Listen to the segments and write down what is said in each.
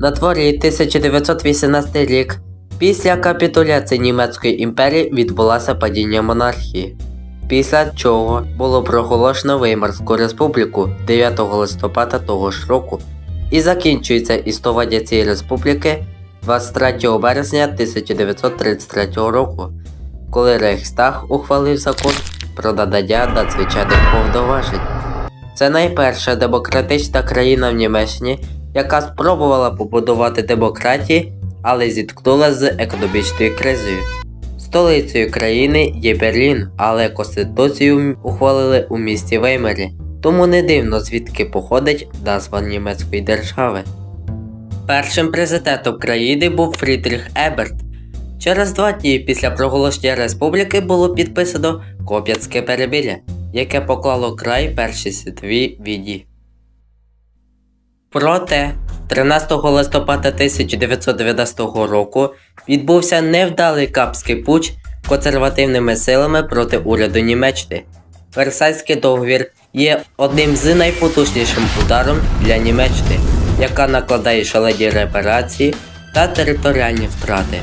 На дворі 1918 рік. Після капітуляції Німецької імперії відбулося падіння монархії. Після чого було проголошено Веймарську республіку 9 листопада того ж року і закінчується існування цієї республіки 23 березня 1933 року, коли Рейхстаг ухвалив закон про надання надзвичайних повноважень. Це найперша демократична країна в Німеччині, яка спробувала побудувати демократії, але зіткнулася з економічною кризою. Столицею країни є Берлін, але конституцію ухвалили у місті Веймарі, тому не дивно звідки походить назва німецької держави. Першим президентом країни був Фрідріх Еберт. Через два дні після проголошення республіки було підписано Коп'ятське перемир'я, яке поклало край Першій світовій війні. Проте 13 листопада 1990 року відбувся невдалий капський путч консервативними силами проти уряду Німеччини. Версальський договір є одним з найпотужнішим ударом для Німеччини, яка накладає шалені репарації та територіальні втрати.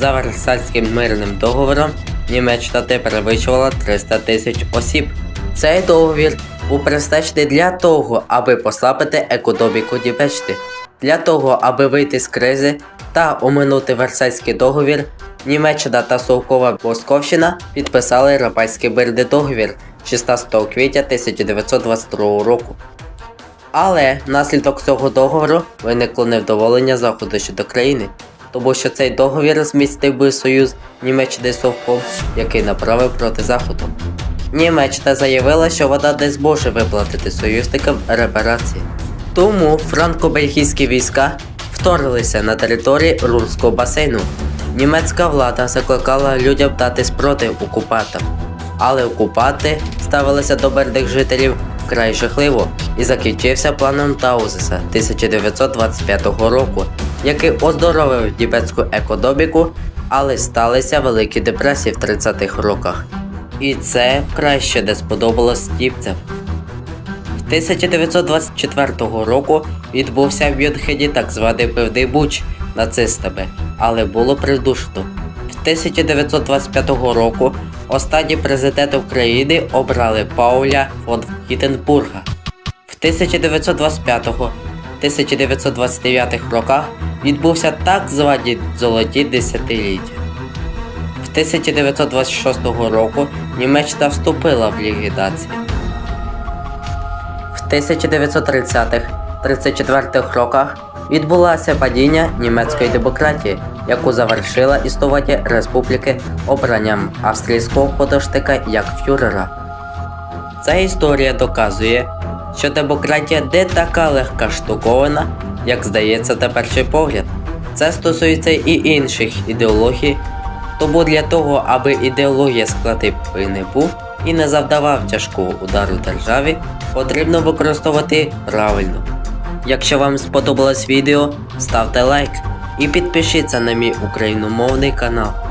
За Версальським мирним договором Німеччина тепер вичувала 300 тисяч осіб. Цей договір був призначений для того, аби послабити економіку Німеччини. Для того, аби вийти з кризи та оминути Версальський договір, Німеччина та Совкова Московщина підписали Рапайський мирний договір 16 квітня 1922 року. Але внаслідок цього договору виникло невдоволення Заходу щодо країни, тому що цей договір змістив би союз Німеччини Совком, який направив проти Заходу. Німеччина заявила, що вона не зможе виплатити союзникам репарації. Тому франко-бельгійські війська вторглися на території Рурського басейну. Німецька влада закликала людям дати спротив окупантам, але окупанти ставилися до мирних жителів вкрай жахливо і закінчився планом Таузеса 1925 року, який оздоровив німецьку економіку, але сталися великі депресії в 30-х роках. І це вкрай ще не сподобалось німцям. 1924 року відбувся в Мюнхені так званий пивний буч нацистами, але було придушено. В 1925 року останні президенти України обрали Пауля фон Гітенбурга. В 1925-1929 роках відбувся так звані золоті десятиліття. В 1926 року Німеччина вступила в Ліги націй. В 1930-34 роках відбулося падіння німецької демократії, яку завершила існування республіки обранням австрійського подоштика як фюрера. Ця історія доказує, що демократія не така легка штуковина, як здається на перший погляд. Це стосується і інших ідеологій, тому для того, аби ідеологія склади був і не завдавав тяжкого удару державі, потрібно використовувати правильно. Якщо вам сподобалось відео, ставте лайк і підпишіться на мій україномовний канал.